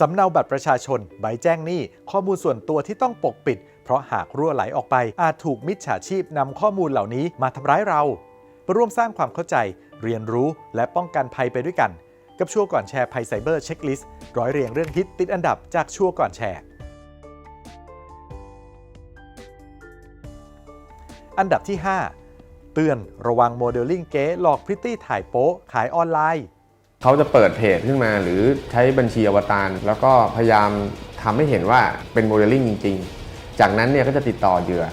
สำเนาบัตรประชาชน ใบแจ้งหนี้ ข้อมูลส่วนตัวที่ต้องปกปิด เพราะหากรั่วไหลออกไป อาจถูกมิจฉาชีพนำข้อมูลเหล่านี้มาทำร้ายเรามาร่วมสร้างความเข้าใจ เรียนรู้และป้องกันภัยไปด้วยกัน กับชัวร์ก่อนแชร์ภัยไซเบอร์เช็คลิสต์ร้อยเรียงเรื่องฮิตติดอันดับจากชัวร์ก่อนแชร์ อันดับที่ 5 เตือนระวังโมเดลลิ่งเก๊หลอกพริตตี้ถ่ายโป๊ขายออนไลน์ เขาจะเปิดเพจขึ้นมา หรือใช้บัญชีอวตารแล้วก็พยายามทำให้เห็นว่าเป็นโมเดลลิ่งจริง ๆ จากนั้นเนี่ยก็จะติดต่อเหยื่อ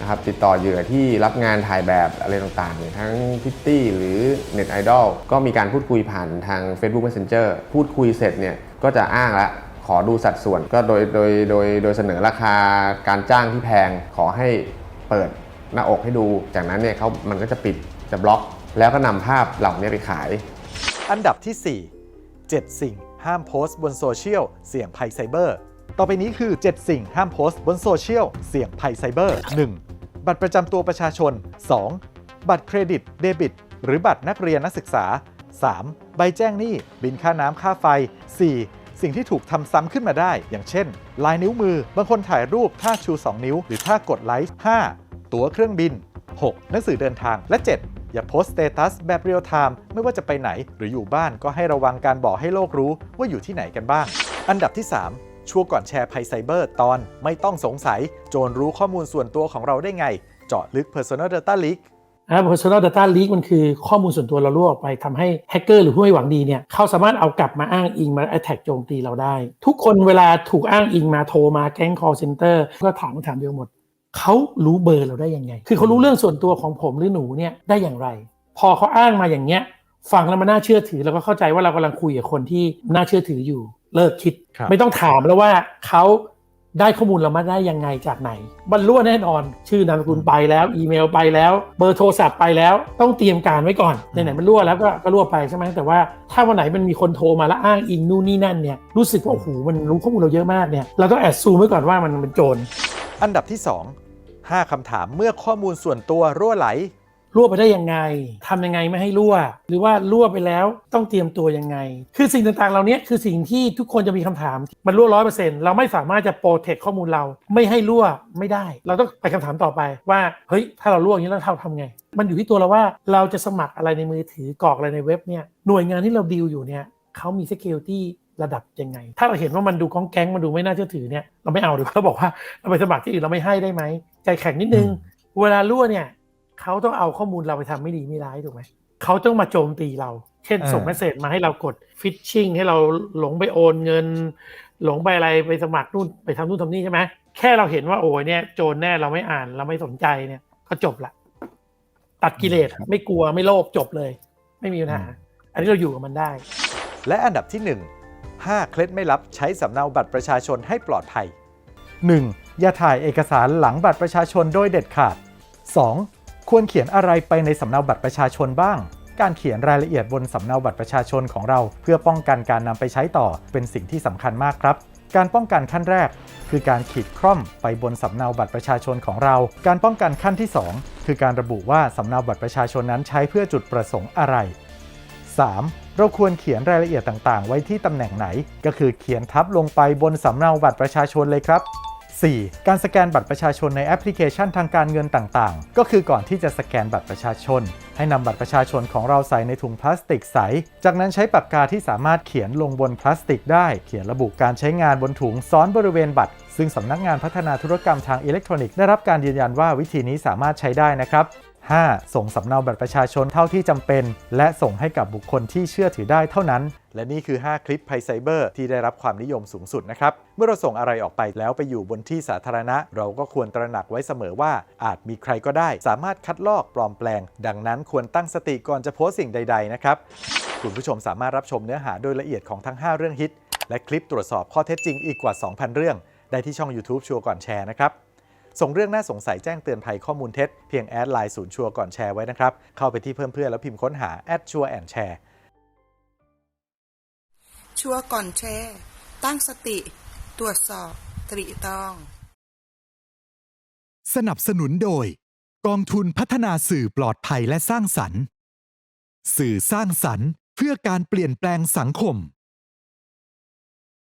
นะครับติดต่อเหยื่อที่รับงานถ่ายแบบอะไรต่างๆ ทั้งพิตตี้หรือเน็ตไอดอลก็มีการพูดคุยผ่านทาง Facebook Messenger พูดคุยเสร็จเนี่ยก็จะอ้างละขอดูสัดส่วนก็โดยโดยโดยโดยเสนอราคาการจ้างที่แพงขอให้เปิดหน้าอกให้ดู จากนั้นเนี่ยเขามันก็จะปิดจะบล็อก แล้วก็นำภาพเหล่านี้ไปขาย อันดับที่ 4 7 สิ่งห้ามโพสต์บนโซเชียลเสี่ยงภัยไซเบอร์ ต่อไปนี้คือ 7 สิ่งห้ามโพสต์บนโซเชียลเสี่ยงภัยไซเบอร์ 1. บัตรประจำตัวประชาชน 2. บัตรเครดิต เดบิต หรือบัตรนักเรียนนักศึกษา 3. ใบแจ้งหนี้ บินค่าน้ำค่าไฟ 4. สิ่งที่ถูกทำซ้ำขึ้นมาได้ อย่างเช่น ลายนิ้วมือ บางคนถ่ายรูปท่าชู 2 นิ้ว หรือท่ากดไลค์ 5. ตั๋วเครื่องบิน 6. หนังสือเดินทาง และ 7 อย่าโพสต์สเตตัสแบบเรียลไทม์ไม่ว่าจะไปไหน หรืออยู่บ้านก็ให้ระวังการบอกให้โลกรู้ว่าอยู่ที่ไหนกันบ้าง อันดับที่ 3 ชัวร์ก่อนแชร์ภัยไซเบอร์ตอนไม่ต้องสงสัย โจรรู้ข้อมูลส่วนตัวของเราได้ไง เจาะลึก Personal Data Leak นะครับ personal data leak มันคือข้อมูลส่วนตัวเรารั่วออกไปทำให้แฮกเกอร์หรือผู้ไม่หวังดีเนี่ยเขาสามารถเอากลับมาอ้างอิงมา attack โจมตีเราได้ ทุกคนเวลาถูกอ้างอิงมาโทรมาแก๊ง call center ก็ถามคำถามเดียวหมด เขารู้เบอร์เราได้ยังไง คือเขารู้เรื่องส่วนตัวของผมหรือหนูเนี่ยได้อย่างไร พอเขาอ้างมาอย่างเงี้ยฟังแล้วมันน่าเชื่อถือแล้วก็เข้าใจว่าเรากำลังคุยกับคนที่น่าเชื่อถืออยู่ เลิกคิดครับไม่ต้องถามแล้วว่าเขาได้ข้อมูลเรามาได้ยังไงจากไหนมันรั่วแน่นอน ชื่อนามสกุลไปแล้ว อีเมลไปแล้ว เบอร์โทรศัพท์ไปแล้ว ต้องเตรียมการไว้ก่อนไหนๆมันรั่วแล้วก็ก็รั่วไปใช่ไหมแต่ว่าถ้าวันไหนมันมีคนโทรมาแล้วอ้างอิงนู่นนี่นั่นเนี่ยรู้สึกว่าโอ้โหมันรู้ข้อมูลเราเยอะมากเนี่ยเราต้องแอดซูมไว้ก่อนว่ามันเป็นโจรอันดับที่ 2 5 คำถามเมื่อข้อมูลส่วนตัวรั่วไหล รั่วไปได้ยังไงทำยังไงไม่ให้รั่ว หรือว่ารั่วไปแล้วต้องเตรียมตัวยังไง คือสิ่งต่างๆเหล่านี้คือสิ่งที่ทุกคนจะมีคำถาม มันรั่วร้อยเปอร์เซ็นต์เราไม่สามารถจะโปรเทคข้อมูลเรา ไม่ให้รั่วไม่ได้ เราต้องไปคำถามต่อไปว่าเฮ้ยถ้าเรารั่วอย่างนี้เราทำทำไง มันอยู่ที่ตัวเราว่าเราจะสมัครอะไรในมือถือกรอกอะไรในเว็บเนี่ยหน่วยงานที่เราดีลอยู่เนี่ยเขามี security ระดับยังไง ถ้าเราเห็นว่ามันดูก้องแก๊งมันดูไม่น่าเชื่อถือเนี่ยเราไม่เอาหรือเราบอกว่าเราไปสมัครที่อื่นเราไม่ให้ได้ไหมใจแข็งนิดนึง เวลารั่วเนี่ยเขาต้องเอาข้อมูลเราไปทำไม่ดีไม่ร้ายถูกไหมเขาต้องมาโจมตีเรา เช่นอ่าส่งเมสเซจมาให้เรากดฟิชชิงให้เราหลงไปโอนเงิน หลงไปอะไรไปสมัครนู่นไปทำนู่นทำนี่ใช่ไหมแค่เราเห็นว่าโอ้ยเนี่ยโจรแน่เราไม่อ่านเราไม่สนใจเนี่ยก็จบละตัดกิเลสไม่กลัวไม่โลภจบเลย ไม่มีปัญหาอันนี้เราอยู่กับมันได้ และอันดับที่1 5 เคล็ดไม่ลับใช้สำเนาบัตรประชาชนให้ปลอดภัย 1. อย่าถ่ายเอกสารหลังบัตรประชาชนโดยเด็ดขาด 2. ควรเขียนอะไรไปในสำเนาบัตรประชาชนบ้าง การเขียนรายละเอียดบนสำเนาบัตรประชาชนของเรา เพื่อป้องกันการนำไปใช้ต่อเป็นสิ่งที่สำคัญมากครับการป้องกันขั้นแรก คือการขีดคร่อมไปบนสำเนาบัตรประชาชนของเรา การป้องกันขั้นที่ 2 คือการระบุว่าสำเนาบัตรประชาชนนั้นใช้เพื่อจุดประสงค์อะไร 3. เราควรเขียนรายละเอียดต่างๆ ไว้ที่ตำแหน่งไหน ก็คือเขียนทับลงไปบนสำเนาบัตรประชาชนเลยครับ 4. การสแกนบัตรประชาชนในแอปพลิเคชันทางการเงินต่างๆ ก็คือก่อนที่จะสแกนบัตรประชาชน ให้นำบัตรประชาชนของเราใส่ในถุงพลาสติกใส จากนั้นใช้ปากกาที่สามารถเขียนลงบนพลาสติกได้ เขียนระบุการใช้งานบนถุงซ้อนบริเวณบัตร ซึ่งสำนักงานพัฒนาธุรกรรมทางอิเล็กทรอนิกส์ได้รับการยืนยันว่าวิธีนี้สามารถใช้ได้นะครับ 5. ส่งสำเนาบัตรประชาชนเท่าที่จำเป็น และส่งให้กับบุคคลที่เชื่อถือได้เท่านั้น และนี่คือ 5 คลิปภัยไซเบอร์ที่ได้รับความนิยมสูงสุดนะครับ เมื่อเราส่งอะไรออกไปแล้วไปอยู่บนที่สาธารณะ เราก็ควรตระหนักไว้เสมอว่า อาจมีใครก็ได้ สามารถคัดลอกปลอมแปลง ดังนั้นควรตั้งสติก่อนจะโพสสิ่งใด ๆ นะครับคุณผู้ชมสามารถรับชมเนื้อหาโดยละเอียดของทั้ง 5 เรื่องฮิต และคลิปตรวจสอบข้อเท็จจริงอีกกว่า 2,000 เรื่อง ได้ที่ช่อง YouTube ชัวร์ก่อนแชร์นะครับ ส่งเรื่องน่าสงสัยแจ้งเตือนภัยข้อมูลเท็จ เพียงแอดไลน์ศูนย์ชัวร์ก่อนแชร์ไว้นะครับ เข้าไปที่เพิ่มเพื่อนแล้วพิมพ์ค้นหาแอดชัวร์แอนแชร์ชัวร์ก่อนแชร์ ตั้งสติ ตรวจสอบ ตรีตรอง สนับสนุนโดย กองทุนพัฒนาสื่อปลอดภัยและสร้างสรรค์ สื่อสร้างสรรค์เพื่อการเปลี่ยนแปลงสังคม